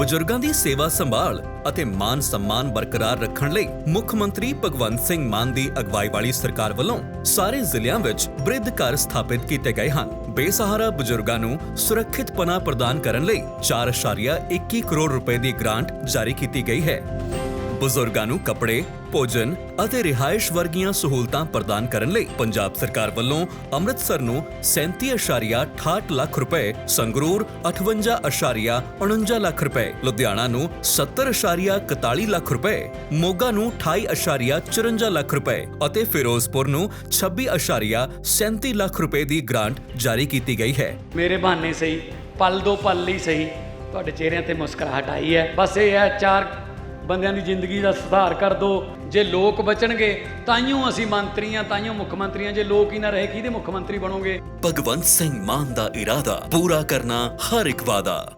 ਬਜ਼ੁਰਗਾਂ ਦੀ ਸੇਵਾ ਸੰਭਾਲ ਅਤੇ ਮਾਨ ਸਨਮਾਨ ਬਰਕਰਾਰ ਰੱਖਣ ਲਈ ਮੁੱਖ ਮੰਤਰੀ ਭਗਵੰਤ ਸਿੰਘ ਮਾਨ ਦੀ ਅਗਵਾਈ ਵਾਲੀ ਸਰਕਾਰ ਵੱਲੋਂ ਸਾਰੇ ਜ਼ਿਲ੍ਹਿਆਂ ਵਿੱਚ ਬ੍ਰਿਧ ਘਰ ਸਥਾਪਿਤ ਕੀਤੇ ਗਏ ਹਨ। ਬੇਸਹਾਰਾ ਬਜ਼ੁਰਗਾਂ ਨੂੰ ਸੁਰੱਖਿਅਤ ਪਨਾਹ ਪ੍ਰਦਾਨ ਕਰਨ ਲਈ 4.21 ਕਰੋੜ ਰੁਪਏ ਦੀ ਗ੍ਰਾਂਟ ਜਾਰੀ ਕੀਤੀ ਗਈ ਹੈ। ਬਜ਼ੁਰਗਾਂ ਨੂੰ ਕੱਪੜੇ, ਭੋਜਨ ਅਤੇ ਰਿਹਾਇਸ਼ ਵਰਗੀਆਂ ਸਹੂਲਤਾਂ ਪ੍ਰਦਾਨ ਕਰਨ ਲਈ ਪੰਜਾਬ ਸਰਕਾਰ ਵੱਲੋਂ ਅੰਮ੍ਰਿਤਸਰ ਨੂੰ 37.68 ਲੱਖ ਰੁਪਏ, ਸੰਗਰੂਰ 58.49 ਲੱਖ ਰੁਪਏ, ਲੁਧਿਆਣਾ ਨੂੰ 70.41 ਲੱਖ ਰੁਪਏ, ਮੋਗਾ ਨੂੰ 28.54 ਲੱਖ ਰੁਪਏ ਅਤੇ ਫਿਰੋਜ਼ਪੁਰ ਨੂੰ 26.37 ਲੱਖ ਰੁਪਏ ਦੀ ਗ੍ਰਾਂਟ ਜਾਰੀ ਕੀਤੀ ਗਈ ਹੈ। ਮੇਰੇ ਬਹਾਨੇ ਸਹੀ, ਪਲ ਦੋ ਪਲ ਲਈ ਸਹੀ, ਤੁਹਾਡੇ ਚਿਹਰਿਆਂ ਤੇ ਮੁਸਕਰਾਹਟ ਆਈ ਹੈ। ਬਸ ਇਹ ਹੈ, ਚਾਰ ਬੰਦਿਆਂ ਦੀ ਜ਼ਿੰਦਗੀ ਦਾ ਸੁਧਾਰ ਕਰ ਦੋ। ਜੇ ਲੋਕ ਬਚਣਗੇ ਤਾਈਓ ਅਸੀਂ ਮੰਤਰੀ ਆ ਤਾਈਓ ਮੁੱਖ ਮੰਤਰੀ ਆ ਜੇ ਲੋਕ ਹੀ ਨਾ ਰਹੇ, ਕਿਹਦੇ ਮੁੱਖ ਮੰਤਰੀ ਬਣੋਗੇ? ਭਗਵੰਤ ਸਿੰਘ ਮਾਨ ਦਾ ਇਰਾਦਾ ਪੂਰਾ ਕਰਨਾ ਹਰ ਇੱਕ ਵਾਦਾ